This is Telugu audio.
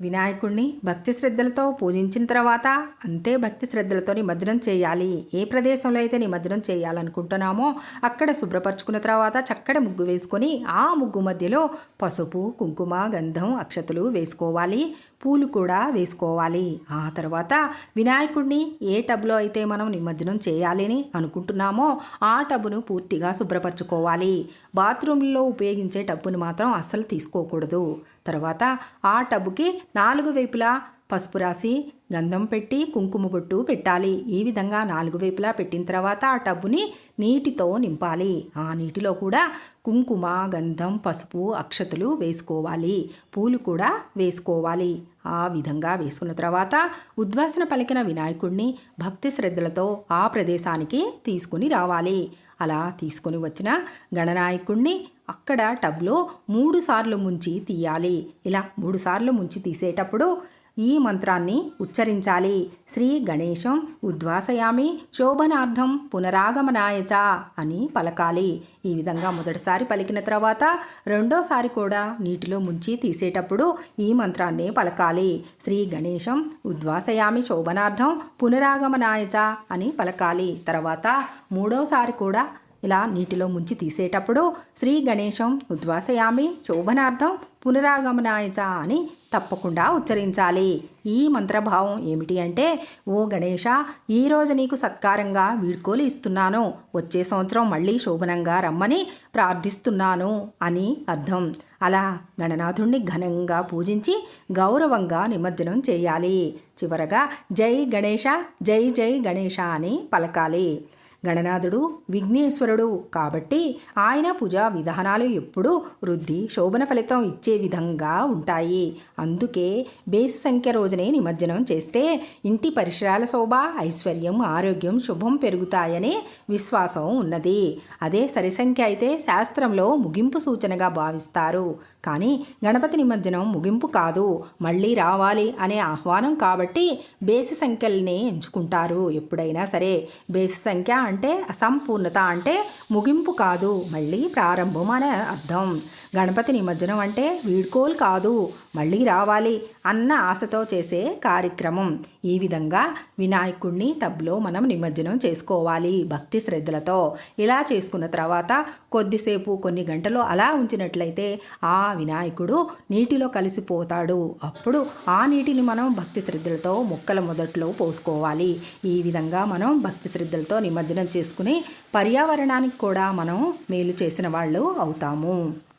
వినాయకుడిని భక్తి శ్రద్ధలతో పూజించిన తర్వాత అంతే భక్తి శ్రద్ధలతో నిమజ్జనం చేయాలి. ఏ ప్రదేశంలో అయితే నిమజ్జనం చేయాలనుకుంటున్నామో అక్కడ శుభ్రపరచుకున్న తర్వాత చక్కటి ముగ్గు వేసుకొని ఆ ముగ్గు మధ్యలో పసుపు కుంకుమ గంధం అక్షతలు వేసుకోవాలి. పూలు కూడా వేసుకోవాలి. ఆ తర్వాత వినాయకుడిని ఏ టబ్లో అయితే మనం నిమజ్జనం చేయాలని అనుకుంటున్నామో ఆ టబ్ను పూర్తిగా శుభ్రపరచుకోవాలి. బాత్రూంలో ఉపయోగించే టబ్బును మాత్రం అస్సలు తీసుకోకూడదు. తర్వాత ఆ టబ్బుకి నాలుగు వైపులా పసుపు రాసి గంధం పెట్టి కుంకుమ బొట్టు పెట్టాలి. ఈ విధంగా నాలుగు వైపులా పెట్టిన తర్వాత ఆ టబ్బుని నీటితో నింపాలి. ఆ నీటిలో కూడా కుంకుమ గంధం పసుపు అక్షతలు వేసుకోవాలి. పూలు కూడా వేసుకోవాలి. ఆ విధంగా వేసుకున్న తర్వాత ఉద్వాసన పలికిన వినాయకుడిని భక్తి శ్రద్ధలతో ఆ ప్రదేశానికి తీసుకుని రావాలి. అలా తీసుకొని వచ్చిన గణనాయకుడిని అక్కడ టబ్లో మూడుసార్లు ముంచి తీయాలి. ఇలా మూడుసార్లు ముంచి తీసేటప్పుడు ఈ మంత్రాన్ని ఉచ్చరించాలి. శ్రీ గణేశం ఉద్వాసయామి శోభనార్థం పునరాగమనాయచ అని పలకాలి. ఈ విధంగా మొదటిసారి పలికిన తర్వాత రెండోసారి కూడా నీటిలో ముంచి తీసేటప్పుడు ఈ మంత్రాన్ని పలకాలి. శ్రీ గణేశం ఉద్వాసయామి శోభనార్థం పునరాగమనాయచ అని పలకాలి. తర్వాత మూడోసారి కూడా ఇలా నీటిలో ముంచి తీసేటప్పుడు శ్రీ గణేశం ఉద్వాసయామి శోభనార్థం పునరాగమనాయచ అని తప్పకుండా ఉచ్చరించాలి. ఈ మంత్రభావం ఏమిటి అంటే ఓ గణేష ఈరోజు నీకు సత్కారంగా వీడ్కోలు ఇస్తున్నాను. వచ్చే సంవత్సరం మళ్ళీ శోభనంగా రమ్మని ప్రార్థిస్తున్నాను అని అర్థం. అలా గణనాథుణ్ణి ఘనంగా పూజించి గౌరవంగా నిమజ్జనం చేయాలి. చివరగా జై గణేష జై జై గణేష అని పలకాలి. గణనాథుడు విఘ్నేశ్వరుడు కాబట్టి ఆయన పూజా విధానాలు ఎప్పుడూ వృద్ధి శోభన ఫలితం ఇచ్చే విధంగా ఉంటాయి. అందుకే బేసి సంఖ్య రోజునే నిమజ్జనం చేస్తే ఇంటి పరిసరాల శోభ ఐశ్వర్యం ఆరోగ్యం శుభం పెరుగుతాయనే విశ్వాసం ఉన్నది. అదే సరిసంఖ్య అయితే శాస్త్రంలో ముగింపు సూచనగా భావిస్తారు. కానీ గణపతి నిమజ్జనం ముగింపు కాదు. మళ్ళీ రావాలి అనే ఆహ్వానం కాబట్టి బేసి సంఖ్యల్ని ఎంచుకుంటారు. ఎప్పుడైనా సరే బేసి సంఖ్య అంటే అసంపూర్ణత అంటే ముగింపు కాదు మళ్ళీ ప్రారంభం అనే అర్థం. గణపతి నిమజ్జనం అంటే వీడ్కోలు కాదు మళ్ళీ రావాలి అన్న ఆశతో చేసే కార్యక్రమం. ఈ విధంగా వినాయకుడిని టబ్లో మనం నిమజ్జనం చేసుకోవాలి భక్తి శ్రద్ధలతో. ఇలా చేసుకున్న తర్వాత కొద్దిసేపు కొన్ని గంటలు అలా ఉంచినట్లయితే ఆ వినాయకుడు నీటిలో కలిసిపోతాడు. అప్పుడు ఆ నీటిని మనం భక్తి శ్రద్ధలతో మొక్కల మొదట్లో పోసుకోవాలి. ఈ విధంగా మనం భక్తి శ్రద్ధలతో నిమజ్జనం చేసుకుని పర్యావరణానికి కూడా మనం మేలు చేసిన వాళ్ళు అవుతాము.